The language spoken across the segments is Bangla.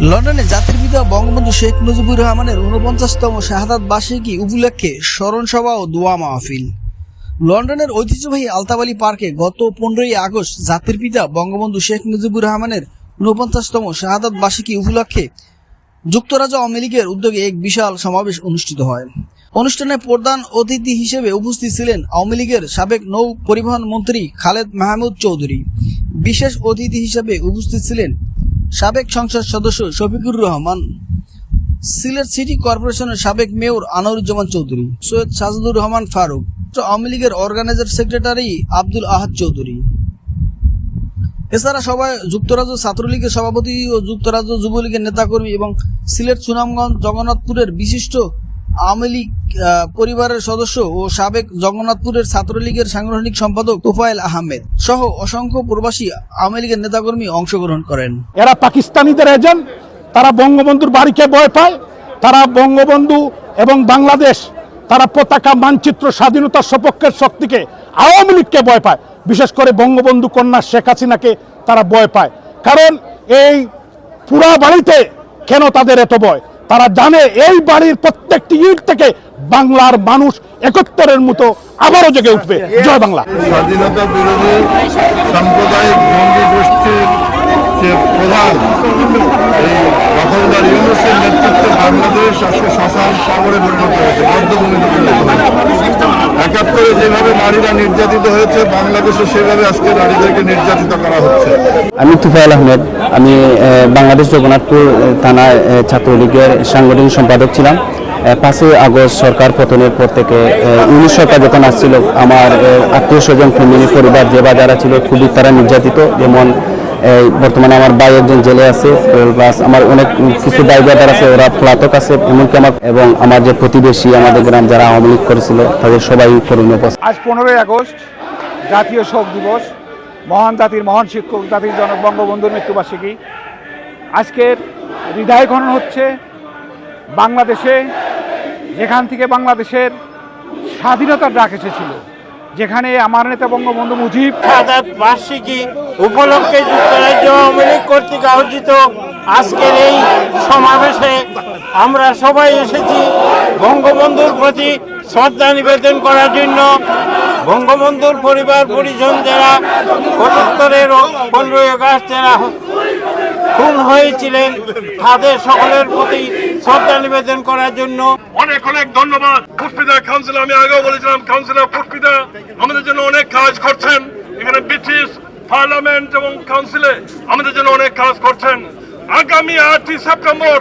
লন্ডনে জাতির পিতা বঙ্গবন্ধু শেখ মুজিবুর রহমানের উনপঞ্চাশতম শাহাদাত বার্ষিকী উপলক্ষে স্মরণ সভা ও দোয়া মাহফিল। লন্ডনের ঐতিহ্যবাহী আলতাবালি পার্কে গত পনেরোই আগস্ট জাতির পিতা বঙ্গবন্ধু শেখ মুজিবুর রহমানের উনপঞ্চাশতম শাহাদাত বার্ষিকী উপলক্ষে যুক্তরাজ্য আওয়ামী লীগের উদ্যোগে এক বিশাল সমাবেশ অনুষ্ঠিত হয়। অনুষ্ঠানে প্রধান অতিথি হিসেবে উপস্থিত ছিলেন আওয়ামী লীগের সাবেক নৌ পরিবহন মন্ত্রী খালেদ মাহমুদ চৌধুরী। বিশেষ অতিথি হিসেবে উপস্থিত ছিলেন সাবেক সংসদ সদস্য শফিকুর রহমান, সিলেট সিটি কর্পোরেশনের সাবেক মেয়র আনোয়ারুজ্জামান চৌধুরী, সৈয়দ সাজদুর রহমান ফারুক আওয়ামী লীগের অর্গানাইজার সেক্রেটারি আব্দুল আহাদ চৌধুরী। এছাড়া সবাই যুক্তরাজ্য ছাত্রলীগের সভাপতি ও যুক্তরাজ্য যুবলীগের নেতাকর্মী এবং সিলেট সুনামগঞ্জ জগন্নাথপুরের বিশিষ্ট আওয়ামী লীগ পরিবারের সদস্য ও সাবেক জগন্নাথপুরের ছাত্রলীগের সাংগঠনিক সম্পাদক তোফায়েল আহমেদ সহ অসংখ্য প্রবাসী আওয়ামী লীগের নেতাকর্মী অংশগ্রহণ করেন। এরা পাকিস্তানিদের এজেন্ট, তারা বঙ্গবন্ধুর বাড়িকে ভয় পায়, তারা বঙ্গবন্ধু এবং বাংলাদেশ, তারা পতাকা মানচিত্র স্বাধীনতার সপক্ষের শক্তিকে আওয়ামী লীগকে ভয় পায়। বিশেষ করে বঙ্গবন্ধু কন্যা শেখ হাসিনাকে তারা ভয় পায়। কারণ এই পুরা বাড়িতে কেন তাদের এত ভয়? তারা জানে এই বাড়ির প্রত্যেকটি ইট থেকে বাংলার মানুষ একত্তরের মতো আবারও জেগে উঠবে। জয় বাংলা। স্বাধীনতা বিরোধী সাম্প্রদায়িক জঙ্গি গোষ্ঠীর যে প্রধান, এই দখলদার ইউনুসের নেতৃত্বে বাংলাদেশ আজকে শ্মশান সাগরে পরিণত হয়েছে বদ্ধভূমিতে পরিণত হয়েছে একাত্তরে যেভাবে নারীরা নির্যাতিত হয়েছে, বাংলাদেশে সেভাবে আজকে নারীদেরকে নির্যাতিত করা হচ্ছে। আমি তুফাইল আহমেদ। আমি বাংলাদেশ জগন্নাথপুর থানা ছাত্রলীগের সাংগঠনিক সম্পাদক ছিলাম। পাঁচই আগস্ট সরকার পতনের পর থেকে উনিশ সরকার যখন আসছিল, আমার আত্মীয় স্বজন, ফ্যামিলি, পরিবার যে বা যারা ছিল, খুবই তারা নির্যাতিত। যেমন এই বর্তমানে আমার ভাই একজন জেলে আছে প্লাস আমার অনেক কিছু ভাই ব্রাদার আছে, ওরা পলাতক আছে এমনকি আমার এবং আমার যে প্রতিবেশী আমাদের গ্রাম যারা আওয়ামী লীগ করেছিল, তাদের সবাই করণীয় আজ পনেরোই আগস্ট, জাতীয় শোক দিবস, মহান জাতির মহান শিক্ষক, জাতির জনক, বঙ্গবন্ধুর মৃত্যুবার্ষিকী। আজকের হৃদয় খনন হচ্ছে বাংলাদেশে, যেখান থেকে বাংলাদেশের স্বাধীনতার ডাক এসেছিল। যেখানে আমার নেতা বঙ্গবন্ধু মুজিব বার্ষিকী উপলক্ষে যুক্তরাজ্য আওয়ামী লীগ কর্তৃক আয়োজিত আজকের এই সমাবেশে আমরা সবাই এসেছি বঙ্গবন্ধুর প্রতি শ্রদ্ধা নিবেদন করার জন্য। বঙ্গবন্ধুর পরিবার, পরিজন যারা পঁচাত্তরের পনেরোই আগস্ট যারা খুন হয়েছিলেন, তাদের সকলের প্রতি শ্রদ্ধা নিবেদন করার জন্য। অনেক অনেক ধন্যবাদ। পুষ্পিতা কাউন্সিল আমি আগেও বলেছিলাম কাউন্সিলর পুষ্পিতা আমাদের জন্য অনেক কাজ করছেন। এখানে ব্রিটিশ পার্লামেন্ট এবং কাউন্সিলে আমাদের জন্য অনেক কাজ করছেন। আগামী আটই সেপ্টেম্বর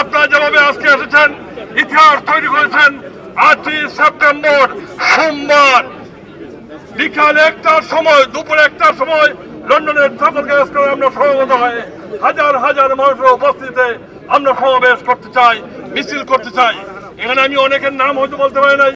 আপনারা যেভাবে আজকে এসেছেন, ইতিহাস তৈরি করেছেন, আটই সেপ্টেম্বর সোমবার বিকাল একটার সময়, দুপুর একটার সময় লন্ডনের ট্রাফালগার স্কোয়ারে আমরা সমবেত হয়ে। হাজার হাজার মানুষের উপস্থিতিতে আমরা সমাবেশ করতে চাই, মিছিল করতে চাই। এখানে আমি অনেকের নাম হয়তো বলতে পারি নাই।